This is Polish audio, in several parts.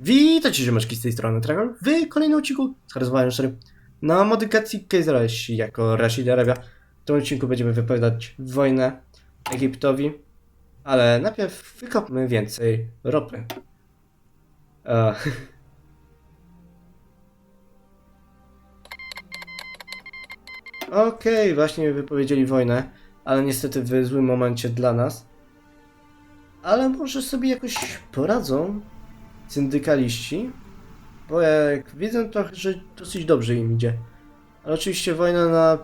Witajcie, ziomeczki z tej strony Tragal w kolejnym odcinku z Charyzmowym Szery na modyfikacji Kaiserasi jako Rashid Arabia. W tym odcinku będziemy wypowiadać wojnę Egiptowi, ale najpierw wykopmy więcej ropy. E, Okej, właśnie wypowiedzieli wojnę, ale niestety w złym momencie dla nas. Ale może sobie jakoś poradzą syndykaliści, bo jak widzę to, że dosyć dobrze im idzie. Ale oczywiście wojna na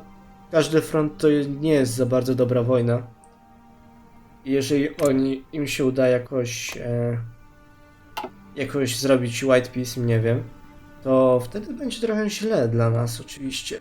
każdy front to nie jest za bardzo dobra wojna. Jeżeli oni, im się uda jakoś e, jakoś zrobić white peace, nie wiem, to wtedy będzie trochę źle dla nas oczywiście.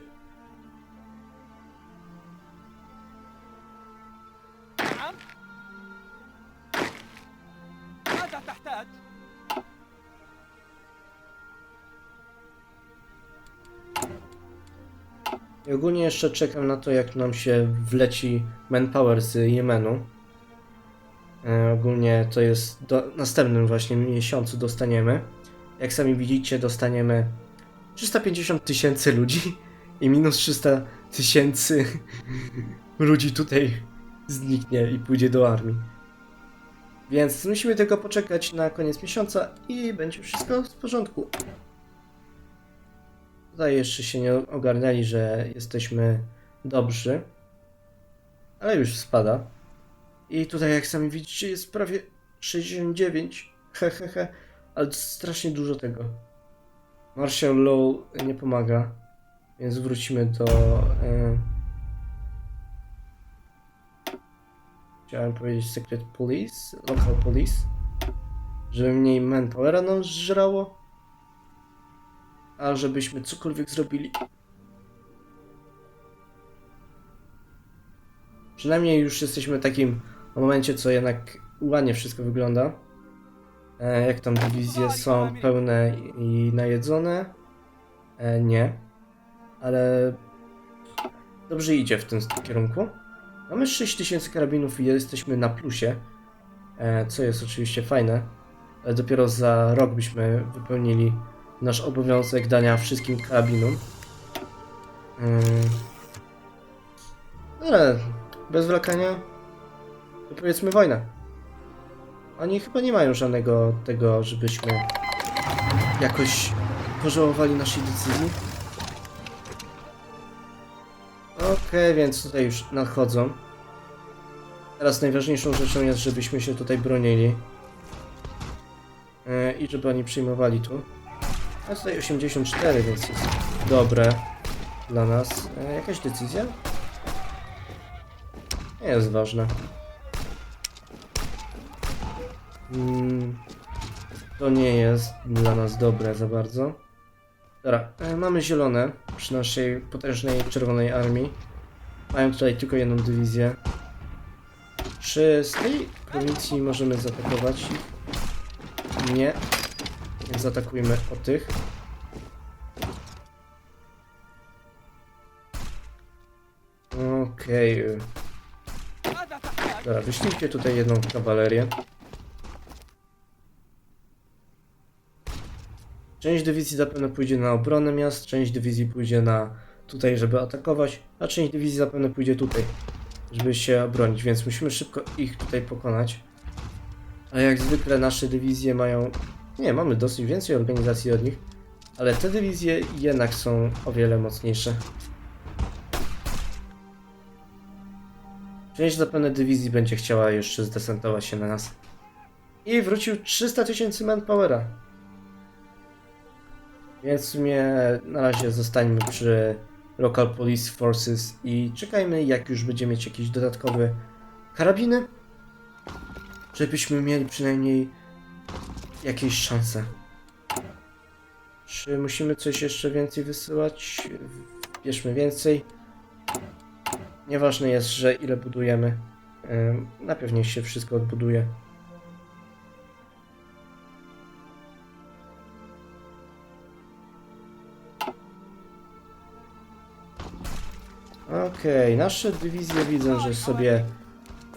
Ogólnie jeszcze czekam na to, jak nam się wleci manpower z Jemenu. E, ogólnie to jest do następnym właśnie miesiącu dostaniemy. Jak sami widzicie, dostaniemy 350 tysięcy ludzi i minus 300 tysięcy ludzi tutaj zniknie i pójdzie do armii. Więc musimy tylko poczekać na koniec miesiąca i będzie wszystko w porządku. Tutaj jeszcze się nie ogarnęli, że jesteśmy dobrzy. Ale już spada. I tutaj, jak sami widzicie, jest prawie 69. Hehehe. Ale strasznie dużo tego. Marshall Law nie pomaga. Więc wrócimy do. E... Chciałem powiedzieć Secret Police, Local Police. Żeby mniej manpowera nam zżerało a żebyśmy cokolwiek zrobili. Przynajmniej już jesteśmy w takim momencie, co jednak ładnie wszystko wygląda. E, jak tam dywizje są pełne i najedzone? E, nie. Ale dobrze idzie w tym kierunku. Mamy 6000 karabinów i jesteśmy na plusie, e, co jest oczywiście fajne. Ale dopiero za rok byśmy wypełnili nasz obowiązek dania wszystkim karabinom. Yy. Ale bez wlekania to powiedzmy wojnę. Oni chyba nie mają żadnego tego, żebyśmy jakoś pożałowali naszej decyzji. Okej, więc tutaj już nadchodzą. Teraz najważniejszą rzeczą jest, żebyśmy się tutaj bronili. Yy, I żeby oni przyjmowali tu. A tutaj 84, więc jest dobre dla nas. E, jakaś decyzja? Nie jest ważne. Mm, to nie jest dla nas dobre za bardzo. Dobra, e, mamy zielone przy naszej potężnej czerwonej armii. Mają tutaj tylko jedną dywizję. Czy z tej prowincji możemy zaatakować? Nie. Więc zaatakujmy o tych. Okej. Okay. Dobra, wyślijcie tutaj jedną kawalerię. Część dywizji zapewne pójdzie na obronę miast, część dywizji pójdzie na tutaj, żeby atakować, a część dywizji zapewne pójdzie tutaj, żeby się obronić, więc musimy szybko ich tutaj pokonać. A jak zwykle nasze dywizje mają nie, mamy dosyć więcej organizacji od nich, ale te dywizje jednak są o wiele mocniejsze. Część zapewne dywizji będzie chciała jeszcze zdesantować się na nas. I wrócił 300 tysięcy manpowera. Więc w sumie na razie zostańmy przy Local Police Forces i czekajmy jak już będziemy mieć jakieś dodatkowe karabiny. Żebyśmy mieli przynajmniej jakieś szanse. Czy musimy coś jeszcze więcej wysyłać? Bierzmy więcej. Nieważne jest, że ile budujemy. Najpierw niech się wszystko odbuduje. Okej, nasze dywizje widzę, że sobie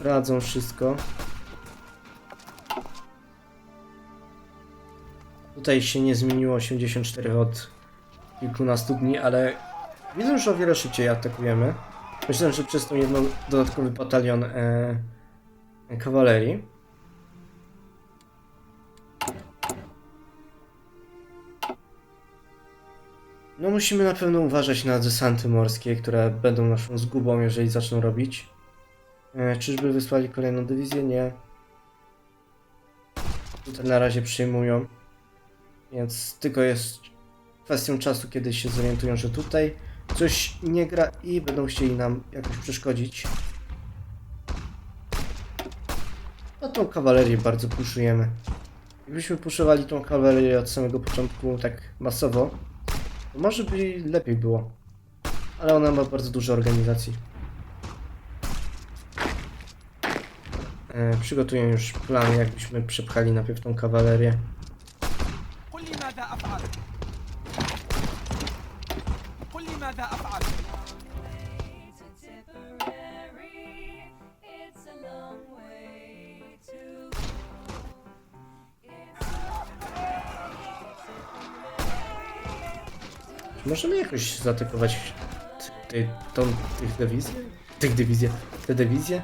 radzą wszystko. Tutaj się nie zmieniło 84 od kilkunastu dni, ale widzę, że o wiele szybciej atakujemy. Myślę, że przez tą jedną dodatkowy batalion e, kawalerii. No musimy na pewno uważać na desanty morskie, które będą naszą zgubą, jeżeli zaczną robić. E, czyżby wysłali kolejną dywizję? Nie. Tutaj na razie przyjmują. Więc tylko jest kwestią czasu, kiedy się zorientują, że tutaj coś nie gra i będą chcieli nam jakoś przeszkodzić. A tą kawalerię bardzo puszujemy. Gdybyśmy puszowali tą kawalerię od samego początku tak masowo, to może by lepiej było. Ale ona ma bardzo dużo organizacji. E, przygotuję już plan, jakbyśmy przepchali najpierw tą kawalerię. قل لي ماذا أفعل قل لي ماذا أفعل It's Tipperary. It's a long way to go. Możemy jakoś zaatakować ty, ty, tą, tych dywizji? Tych dywizję? Te dywizje?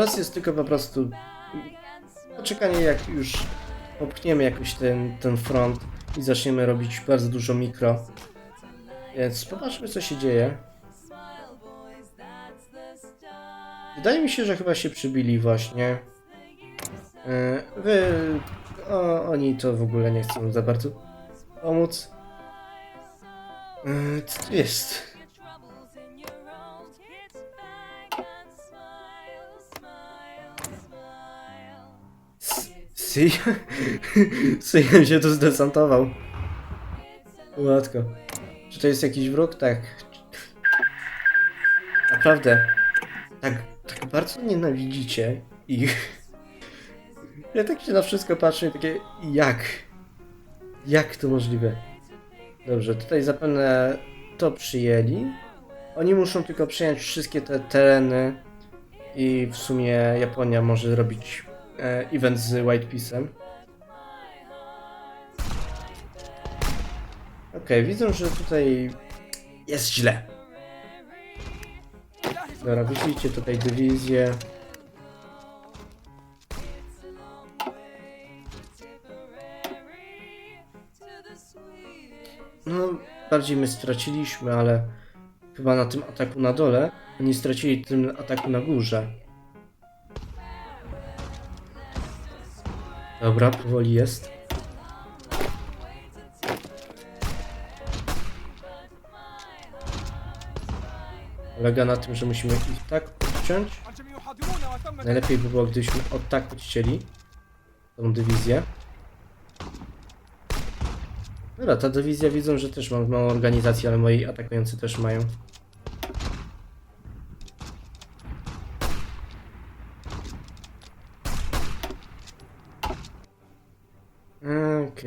Teraz jest tylko po prostu poczekanie jak już popchniemy jakoś ten, ten front i zaczniemy robić bardzo dużo mikro. Więc popatrzmy co się dzieje. Wydaje mi się, że chyba się przybili właśnie. E, Wy... O, oni to w ogóle nie chcą za bardzo pomóc. E, Co jest? Syjan... Syjan się tu zdesantował. Łatko. Czy to jest jakiś wróg? Tak. Naprawdę. Tak, tak bardzo nienawidzicie ich. Ja tak się na wszystko patrzę i takie... Jak? Jak to możliwe? Dobrze, tutaj zapewne to przyjęli. Oni muszą tylko przejąć wszystkie te tereny i w sumie Japonia może robić e, E, event z White Piece'em. Okej, okay, widzę, że tutaj jest źle. Dobra, widzicie tutaj dywizję. No, bardziej my straciliśmy, ale chyba na tym ataku na dole. Oni stracili tym ataku na górze. Dobra, powoli jest. Polega na tym, że musimy ich tak odciąć. Najlepiej by było, gdybyśmy od tak odcięli tą dywizję. Dobra, ta dywizja widzą, że też mam małą organizację, ale moi atakujący też mają.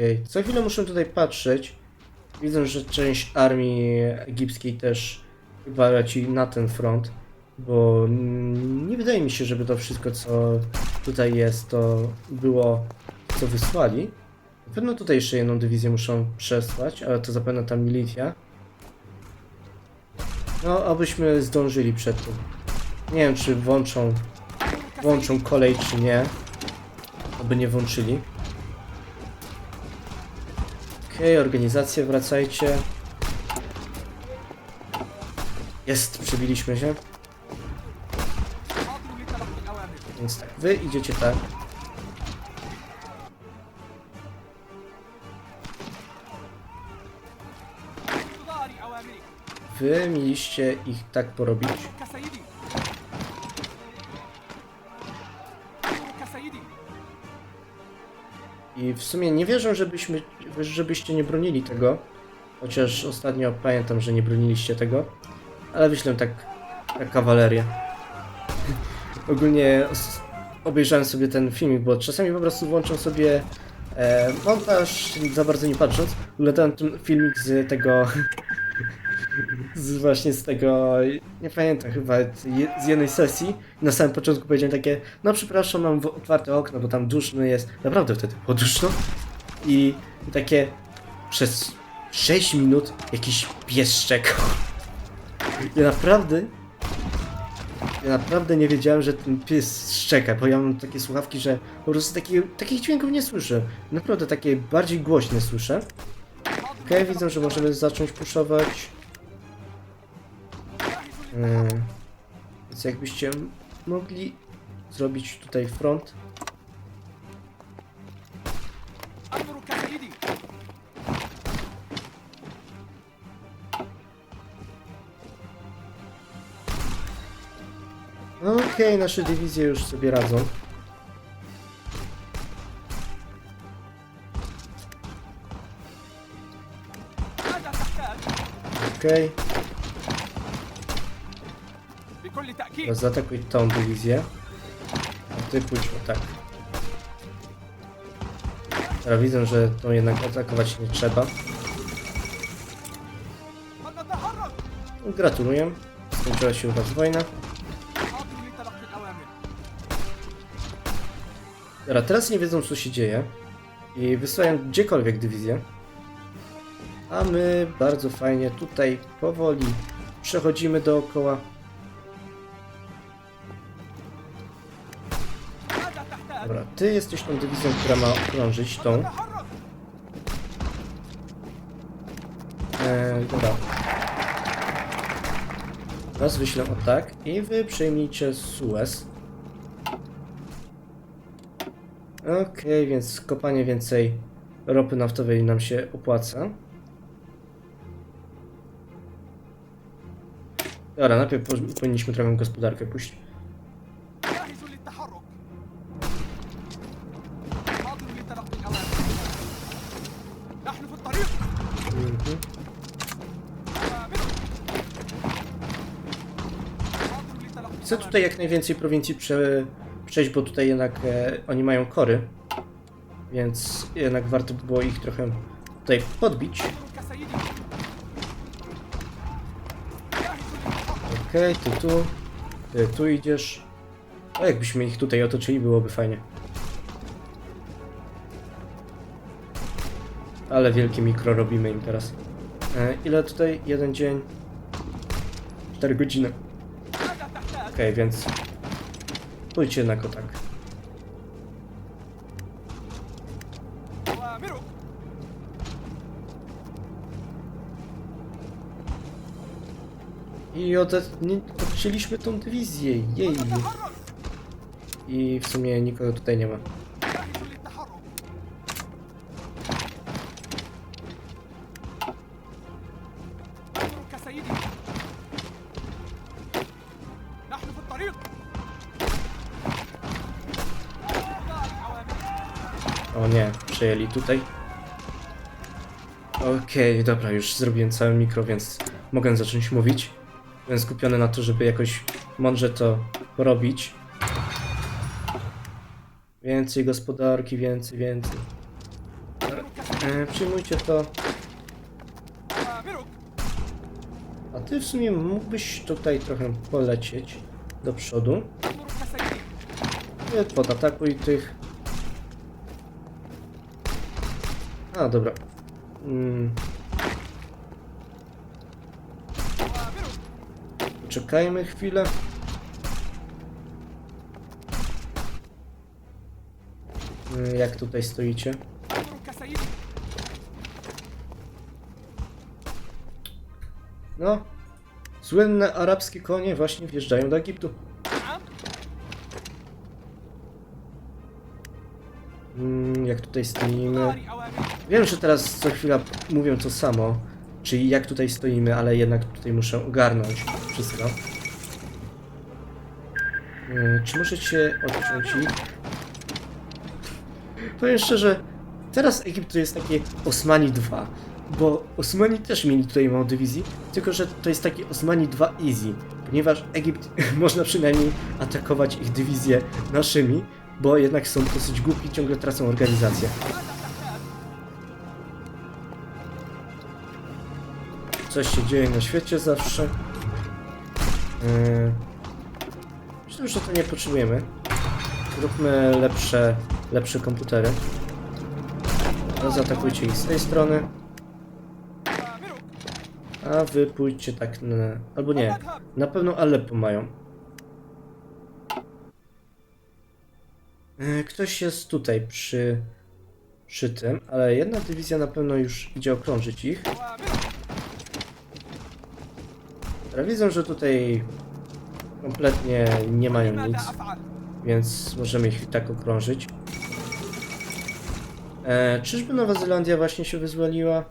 Okej, co chwilę muszę tutaj patrzeć. Widzę, że część armii egipskiej też chyba leci na ten front, bo nie wydaje mi się, żeby to wszystko, co tutaj jest, to było, co wysłali. Na pewno tutaj jeszcze jedną dywizję muszą przesłać, ale to zapewne ta milicja. No, abyśmy zdążyli przed tym. Nie wiem, czy włączą, włączą kolej, czy nie. Aby nie włączyli. Okej, okay, organizację wracajcie. Jest, przybiliśmy się. Więc tak, wy idziecie tak. Wy mieliście ich tak porobić. I w sumie nie wierzę, żebyśmy, żebyście nie bronili tego. Chociaż ostatnio pamiętam, że nie broniliście tego. Ale wyślę tak, tak kawalerię. Ogólnie obejrzałem sobie ten filmik, bo czasami po prostu włączam sobie e, montaż, za bardzo nie patrząc. Oglądałem ten filmik z tego... z właśnie z tego... nie pamiętam, chyba z jednej sesji. Na samym początku powiedziałem takie, no przepraszam, mam otwarte okno, bo tam duszno jest. Naprawdę wtedy było duszno. I takie przez 6 minut jakiś pies szczekał. Ja naprawdę ja naprawdę nie wiedziałem, że ten pies szczeka, bo ja mam takie słuchawki, że po prostu takich dźwięków nie słyszę. Naprawdę takie bardziej głośne słyszę. Okej, widzę, że możemy zacząć puszować. Yy, więc jakbyście mogli zrobić tutaj front. Okej, nasze dywizje już sobie radzą. ماذا تحتاج؟ Okej, بكل تأكيد teraz zaatakuj tą dywizję. A ty pójdź o tak. Teraz widzę, że tą jednak atakować nie trzeba. فلنتحرك Gratuluję. Skończyła się u was wojna. Dobra, teraz nie wiedzą co się dzieje i wysyłają gdziekolwiek dywizję. A my bardzo fajnie tutaj powoli przechodzimy dookoła. Dobra, ty jesteś tą dywizją, która ma okrążyć tą. Eee, dobra. Raz wyślę o tak i wy przyjmijcie Suez. Okej, okay, więc kopanie więcej ropy naftowej nam się opłaca. Dobra, najpierw powinniśmy trochę gospodarkę puścić. Mhm. Chcę tutaj jak najwięcej prowincji prze, przejść, bo tutaj jednak e, oni mają kory, więc jednak warto by było ich trochę tutaj podbić. Okej, okay, ty tu, ty e, tu idziesz. A jakbyśmy ich tutaj otoczyli, byłoby fajnie. Ale wielkie mikro robimy im teraz. E, ile tutaj? Jeden dzień? 4 godziny. Okej, okay, więc Ну, чи на отак. И вот это, не, получились в этом дивизии, ей. И в сумме никогда туда не было. zajęli tutaj. Okej, okay, dobra, już zrobiłem cały mikro, więc mogę zacząć mówić. Byłem skupiony na to, żeby jakoś mądrze to robić. Więcej gospodarki, więcej, więcej. E, przyjmujcie to. A ty w sumie mógłbyś tutaj trochę polecieć do przodu. Podatakuj tych A, dobra. Mm. Czekajmy chwilę. Mm, jak tutaj stoicie? No, słynne arabskie konie właśnie wjeżdżają do Egiptu. Mm, jak tutaj stoimy. Wiem, że teraz co chwila mówią to samo, czyli jak tutaj stoimy, ale jednak tutaj muszę ogarnąć wszystko. Mm, czy muszę się odciąć ich? Powiem szczerze, teraz Egipt to jest takie Osmani 2, bo Osmani też mieli tutaj mało dywizji, tylko że to jest taki Osmani 2 easy, ponieważ Egipt można przynajmniej atakować ich dywizję naszymi, bo jednak są dosyć głupi, ciągle tracą organizację. Coś się dzieje na świecie zawsze. Yy... Myślę, że to nie potrzebujemy. Zróbmy lepsze, lepsze komputery. No, zaatakujcie ich z tej strony. A wy pójdźcie tak na... Albo nie. Na pewno Aleppo mają. E, ktoś jest tutaj przy, przy tym, ale jedna dywizja na pewno już idzie okrążyć ich. Ale widzę, że tutaj kompletnie nie mają nic, więc możemy ich i tak okrążyć. E, czyżby Nowa Zelandia właśnie się wyzwoliła?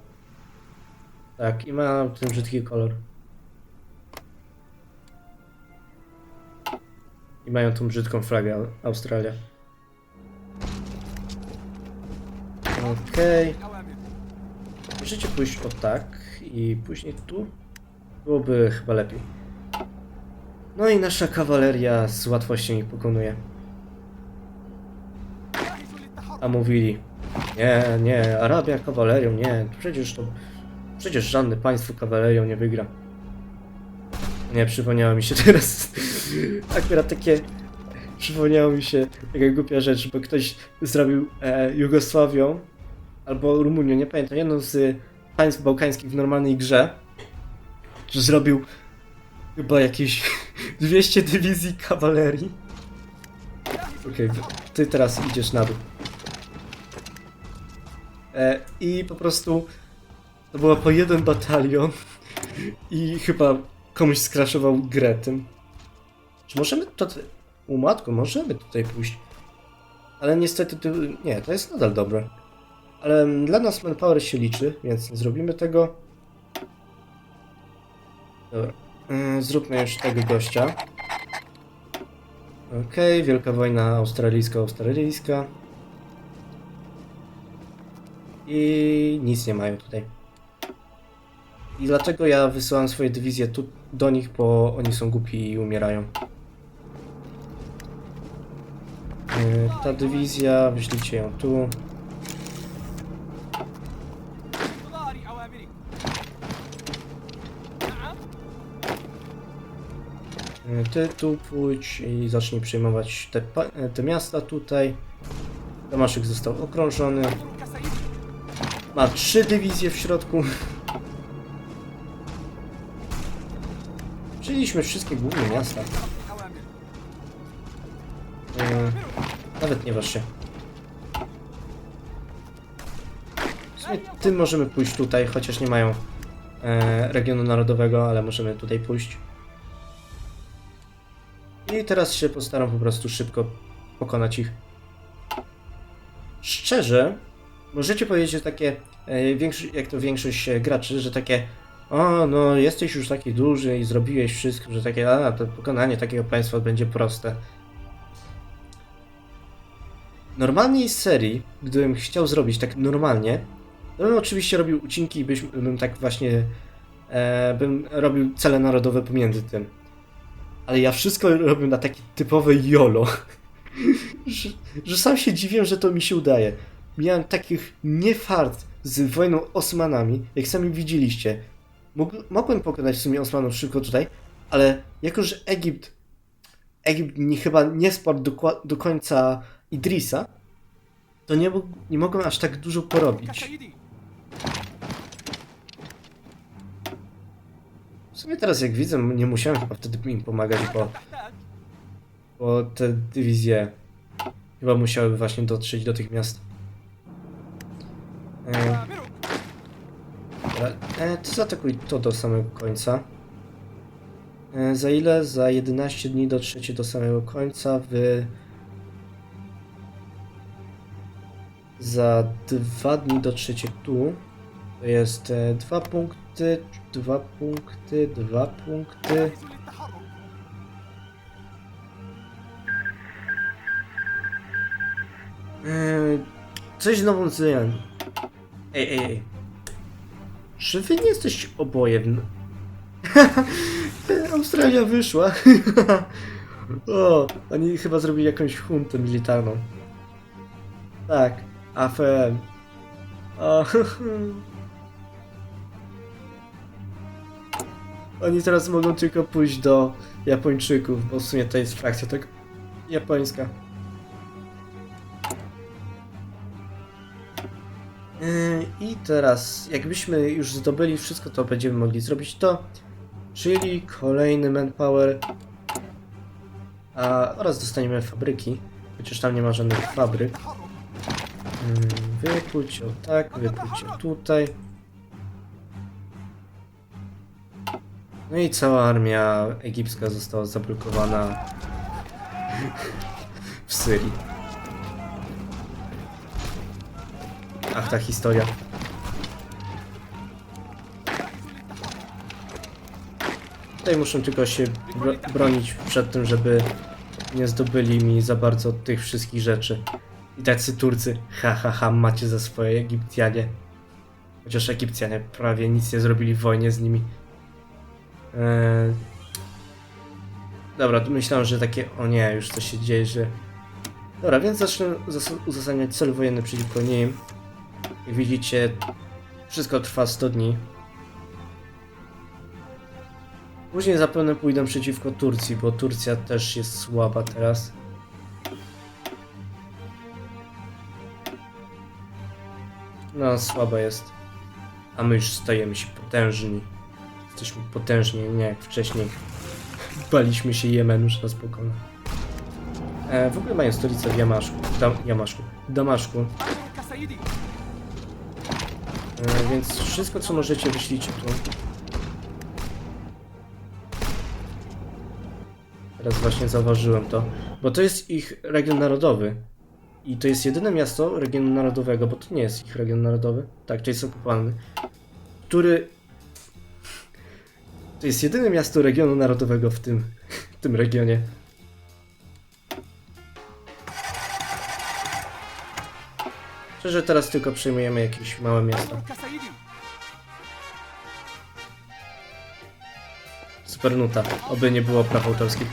Tak, i ma ten brzydki kolor. I mają tą brzydką flagę Australia. Okej. Możecie pójść o tak i później tu. Byłoby chyba lepiej. No i nasza kawaleria z łatwością ich pokonuje. A mówili, nie, nie, Arabia kawalerią, nie, przecież to, przecież żadne państwo kawalerią nie wygra. Nie, przypomniało mi się teraz, akurat takie, przypomniało mi się taka głupia rzecz, bo ktoś zrobił e, Jugosławią albo Rumunią, nie pamiętam, jedną z państw bałkańskich w normalnej grze, że zrobił chyba jakieś 200 dywizji kawalerii. Okej, ty teraz idziesz na dół. E, I po prostu to było po jeden batalion i chyba komuś skraszował grę tym. Czy możemy to... U matko, możemy tutaj pójść. Ale niestety, nie, to jest nadal dobre. Ale mm, dla nas manpower się liczy, więc nie zrobimy tego. Dobra. E, Zróbmy już tego gościa. Okej, wielka wojna australijsko-australijska. I nic nie mają tutaj. I dlatego ja wysyłam swoje dywizje tu do nich, bo oni są głupi i umierają. Yy, Ta dywizja, wyślijcie ją tu. Ty tu pójdź i zacznij przejmować te, te miasta tutaj. Damaszek został okrążony. Ma trzy dywizje w środku. Przyjęliśmy wszystkie główne miasta. E, nawet nie waż się. tym możemy pójść tutaj, chociaż nie mają e, regionu narodowego, ale możemy tutaj pójść. I teraz się postaram po prostu szybko pokonać ich. Szczerze, możecie powiedzieć, że takie, e, jak to większość e, graczy, że takie o, no jesteś już taki duży i zrobiłeś wszystko, że takie, a, to pokonanie takiego państwa będzie proste. Normalnej serii, gdybym chciał zrobić tak normalnie, to bym oczywiście robił ucinki i bym tak właśnie e, bym robił cele narodowe pomiędzy tym. Ale ja wszystko robię na taki typowe YOLO. że, że sam się dziwię, że to mi się udaje. Miałem takich niefart z wojną Osmanami, jak sami widzieliście. Mógł, mogłem pokonać w sumie Osmanów szybko tutaj, ale jako, że Egipt Egipt nie, chyba nie spadł do, do końca Idrisa, to nie, nie mogłem aż tak dużo porobić. sumie teraz jak widzę, nie musiałem chyba wtedy im pomagać, bo, bo te dywizje chyba musiałyby właśnie dotrzeć do tych miast. E, dobra, e, ty zaatakuj to do samego końca. E, za ile? Za 11 dni dotrzecie do samego końca. Wy za dwa dni dotrzecie tu. To jest e, dwa punkty punkty, dwa punkty, dwa punkty. Yy, coś znowu zmian. Ej, ej, ej. Czy wy nie jesteście oboje w... Australia wyszła. o, oni chyba zrobili jakąś huntę militarną. Tak, AFM. O, Oni teraz mogą tylko pójść do Japończyków, bo w sumie to jest frakcja tak japońska. Yy, I teraz, jakbyśmy już zdobyli wszystko, to będziemy mogli zrobić to, czyli kolejny manpower, a, oraz dostaniemy fabryki, chociaż tam nie ma żadnych fabryk. Yy, Wypójdź o tak, wypójdź o tutaj. No i cała armia egipska została zablokowana w Syrii. Ach, ta historia. Tutaj muszę tylko się bro bronić przed tym, żeby nie zdobyli mi za bardzo tych wszystkich rzeczy. I tacy Turcy, ha ha ha, macie za swoje Egipcjanie. Chociaż Egipcjanie prawie nic nie zrobili w wojnie z nimi. Eee... Dobra, myślałem, że takie. O nie, już coś się dzieje, że. Dobra, więc zacznę zas- uzasadniać cel wojenny przeciwko nim. Jak widzicie, wszystko trwa 100 dni. Później zapewne pójdę przeciwko Turcji, bo Turcja też jest słaba teraz. No, słaba jest. A my już stajemy się potężni jesteśmy potężni, nie jak wcześniej. Baliśmy się Jemenu, że nas pokona. E, w ogóle mają stolicę w Jamaszku. Dam, Jamaszku. Damaszku. E, więc wszystko, co możecie, wyślijcie tu. Teraz właśnie zauważyłem to. Bo to jest ich region narodowy. I to jest jedyne miasto regionu narodowego, bo to nie jest ich region narodowy. Tak, to jest okupalny. Który to jest jedyne miasto regionu narodowego w tym, w tym regionie. Szczerze, teraz tylko przejmujemy jakieś małe miasto. Supernuta, oby nie było praw autorskich.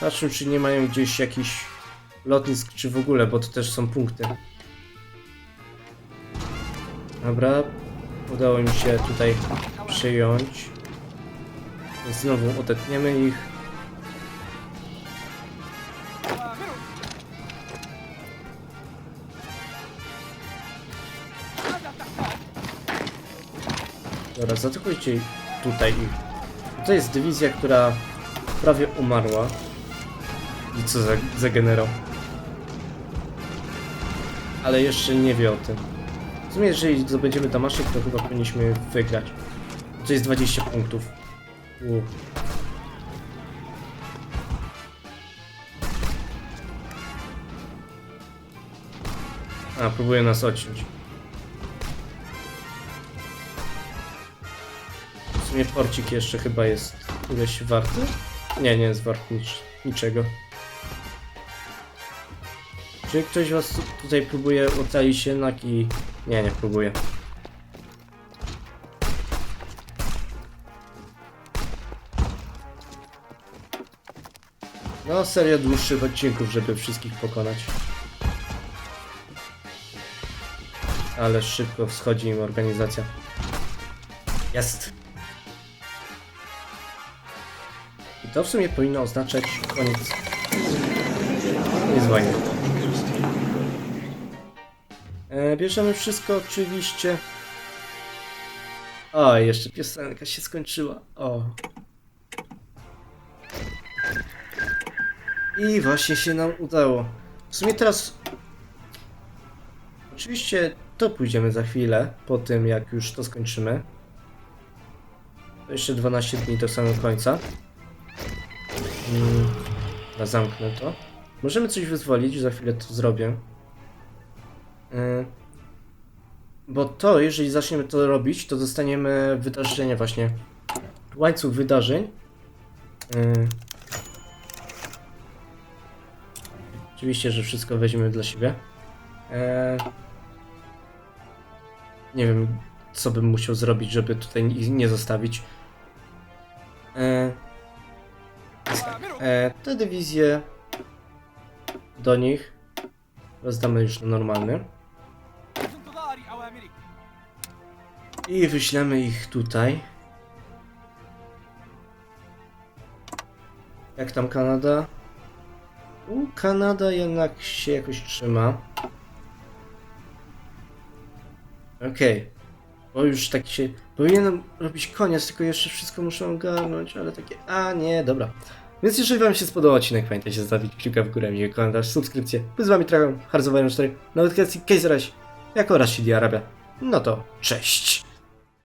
Patrzę, czy nie mają gdzieś jakiś lotnisk, czy w ogóle, bo to też są punkty. Dobra, udało mi się tutaj przyjąć. Więc znowu odetniemy ich. Dobra, zaatakujcie tutaj ich. To jest dywizja, która prawie umarła. I co za, za generał. Ale jeszcze nie wie o tym. W sumie, jeżeli zdobędziemy Damaszek, to chyba powinniśmy wygrać. To jest 20 punktów. Uff. A, próbuje nas odciąć. W sumie porcik jeszcze chyba jest ileś warty? Nie, nie jest wart nic, niczego. Czy ktoś was tu- tutaj próbuje ocalić jednak i... Nie, nie próbuje. No, seria dłuższych odcinków, żeby wszystkich pokonać. Ale szybko wschodzi im organizacja. Jest! I to w sumie powinno oznaczać koniec. Koniec wojny. Bierzemy wszystko oczywiście. O, jeszcze piosenka się skończyła. O. I właśnie się nam udało. W sumie teraz. Oczywiście to pójdziemy za chwilę, po tym jak już to skończymy. To jeszcze 12 dni do samego końca. Mm, Dobra, zamknę to. Możemy coś wyzwolić, za chwilę to zrobię. Yy, bo to, jeżeli zaczniemy to robić, to dostaniemy wydarzenie właśnie, łańcuch wydarzeń. Yy. Oczywiście, że wszystko weźmiemy dla siebie. Y. Nie wiem, co bym musiał zrobić, żeby tutaj nie zostawić. Y. Y, te dywizje do nich rozdamy już na normalny. I wyślemy ich tutaj. Jak tam Kanada? U, Kanada jednak się jakoś trzyma. Okej. Bo już tak się... Powinienem robić koniec, tylko jeszcze wszystko muszę ogarnąć, ale takie... A nie, dobra. Więc jeżeli wam się spodobał odcinek, pamiętajcie zostawić kciuka w górę, miły komentarz, subskrypcję. By z wami Harzowają 4, na edukacji Case jako oraz CD Arabia. No to cześć!